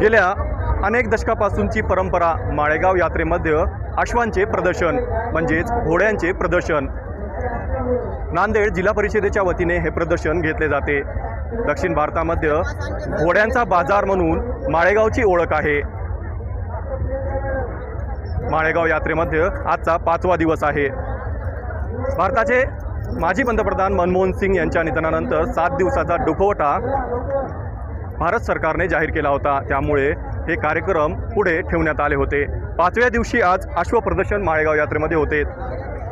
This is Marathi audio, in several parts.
गेल्या अनेक दशकापासूनची परंपरा माळेगाव यात्रेमध्ये अश्वांचे प्रदर्शन म्हणजेच घोड्यांचे प्रदर्शन. नांदेड जिल्हा परिषदेच्या वतीने हे प्रदर्शन घेतले जाते. दक्षिण भारतामध्ये घोड्यांचा बाजार म्हणून माळेगावची ओळख आहे. माळेगाव यात्रेमध्ये आजचा पाचवा दिवस आहे. भारताचे माजी पंतप्रधान मनमोहन सिंग यांच्या निधनानंतर सात दिवसाचा दुखवटा भारत सरकारने जाहीर केला होता. त्यामुळे हे कार्यक्रम पुढे ठेवण्यात आले होते. पाचव्या दिवशी आज अश्व प्रदर्शन माळेगाव यात्रेमध्ये होते.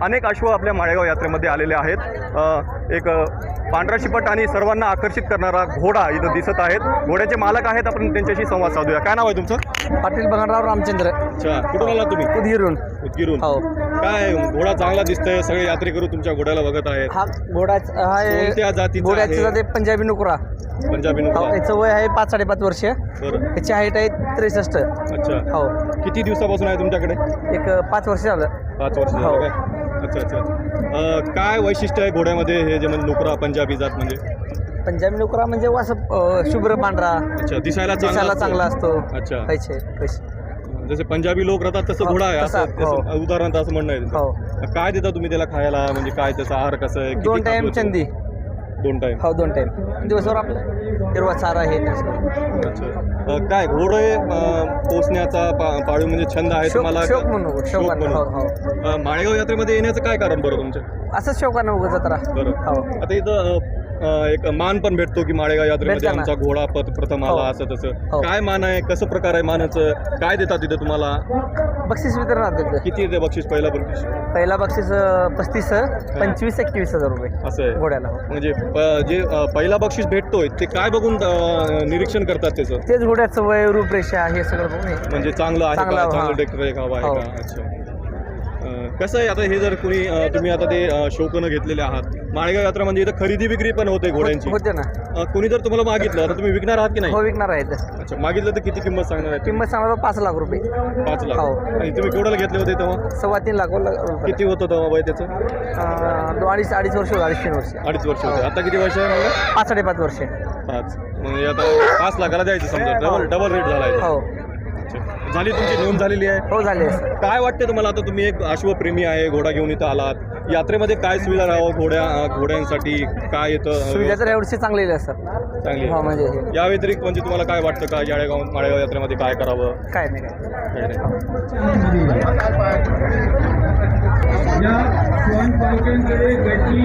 अनेक अश्व आपल्या माळेगाव यात्रेमध्ये आलेले आहेत. एक पांढरा शिपट आणि सर्वांना आकर्षित करणारा घोडा इथं दिसत आहेत. घोड्याचे मालक आहेत. आपण त्यांच्याशी संवाद साधूया. काय नाव आहे तुमचं? पाटील बघणराव रामचंद्र. अच्छा. कुठून आला तुम्ही? उदगीरून उदगीरून हो. काय घोडा चांगला दिसतोय सगळे यात्रेकरू तुमच्या घोड्याला बघत आहेत. हा घोडा हा कोणत्या जातीचा घोड्याची आहे? जाते पंजाबी नुकरा. पंजाबी हो नुकरा याचं वय आहे पाच साडेपाच वर्ष. बरं. याची हाईट आहे त्रेसष्ट. अच्छा. हो. किती दिवसापासून आहे तुमच्याकडे? एक पाच वर्ष झालं. पाच वर्ष हो. झालं काय? अच्छा अच्छा अं, काय वैशिष्ट्य आहे घोड्यामध्ये हे जे म्हणजे नुकरा पंजाबी जात म्हणजे? पंजाबी नुकरा म्हणजे असं अं, शुभ्र पांढरा. अच्छा दिसायला दिसायला. चांगला असतो. अच्छा. पैसे पैसे. जसे पंजाबी लोक राहतात तसं हो, घोडा आहे तसा, असं हो. तसं उदाहरण असं म्हणणं आहे हो. काय देता तुम्ही त्याला खायला? म्हणजे काय त्याचा आहार कसं आहे? किती दोन टाइम तो? चंदी. दोन टाइम हो दोन टाइम दिवसभर आपलं. हिरवा चारा आहे त्याचं. अच्छा. अं, काय घोडे अं, पोसण्याचा पा- पाळीव म्हणजे छंद आहे शौक तुम्हाला शौक म्हणून शौक शौकानं. म्हणून. हो अं, माळेगाव यात्रेमध्ये येण्याचं काय कारण बरं तुमचं असंच शौकानं उगं जत्रा बरं. हो. आता इथं अ, एक मान पण भेटतो की माळेगाव यात्रेमध्ये भेटतं ना. आमचा घोडा प्रथम आला हो. असं तसं हो. काय मान आहे कसं प्रकार आहे मानाचं काय देतात तिथे तुम्हाला बक्षीस वितरण किती येते बक्षीस पहिला बक्षीस पहिला बक्षीस पस्तीस पंचवीस एकवीस हजार रुपये असं आहे घोड्याला हो. म्हणजे प- जे अ, पहिला बक्षीस भेटतोय ते काय बघून अ, निरीक्षण करतात त्याचं तेच घोड्याचं वय रूपरेषा हे सगळं बघून हे. म्हणजे चांगलं आहे चांगलं, का हा. हवं आहे हो. का अच्छा कसं आहे आता हे जर कुणी तुम्ही आता ते शौकनं घेतलेले आहात. माळेगाव यात्रा म्हणजे इथं खरेदी विक्री पण होते घोड्यांची. होते ना. अ, कुणी जर तुम्हाला मागितलं आता तुम्ही विकणार आहात की नाही? हो विकणार आहेत. अच्छा मागितलं तर किती किंमत सांगणार आहे किंमत सांगणार पाच लाख रुपये. पाच लाख. हो. आणि तुम्ही केवढ्याला घेतले होते तेव्हा? सव्वा तीन लाख रुपये किती होतं तेव्हा वय त्याचं? अं, दो- अडीच अडीच वर्ष होतं, अडीच तीन वर्ष. अडीच वर्ष होते. आता किती वर्ष आहे मला पाच साडेपाच वर्ष. पाच. म्हणजे आता पाच लाखाला द्यायचं समजा. डबल डबल रेट झाला आहे. हो. अच्छा. झाली तुमची नोंद झालेली आहे? हो झाले सर. काय वाटते तुम्हाला? आता तुम्ही एक अश्वप्रेमी आहे घोडा घेऊन इथं आलात. यात्रेमध्ये काय सुविधा राहावं घोड्या घोड्यांसाठी? काय येतं? सुविधा तर एवढी चांगली आहे सर. चांगली हो आहे? म्हणजे हे. या व्यतिरिक्त म्हणजे तुम्हाला काय वाटतं का? याळेगाव माळेगाव यात्रेमध्ये काय करावं? काय नाही काय काय नाही. या श्वान पालकांकडे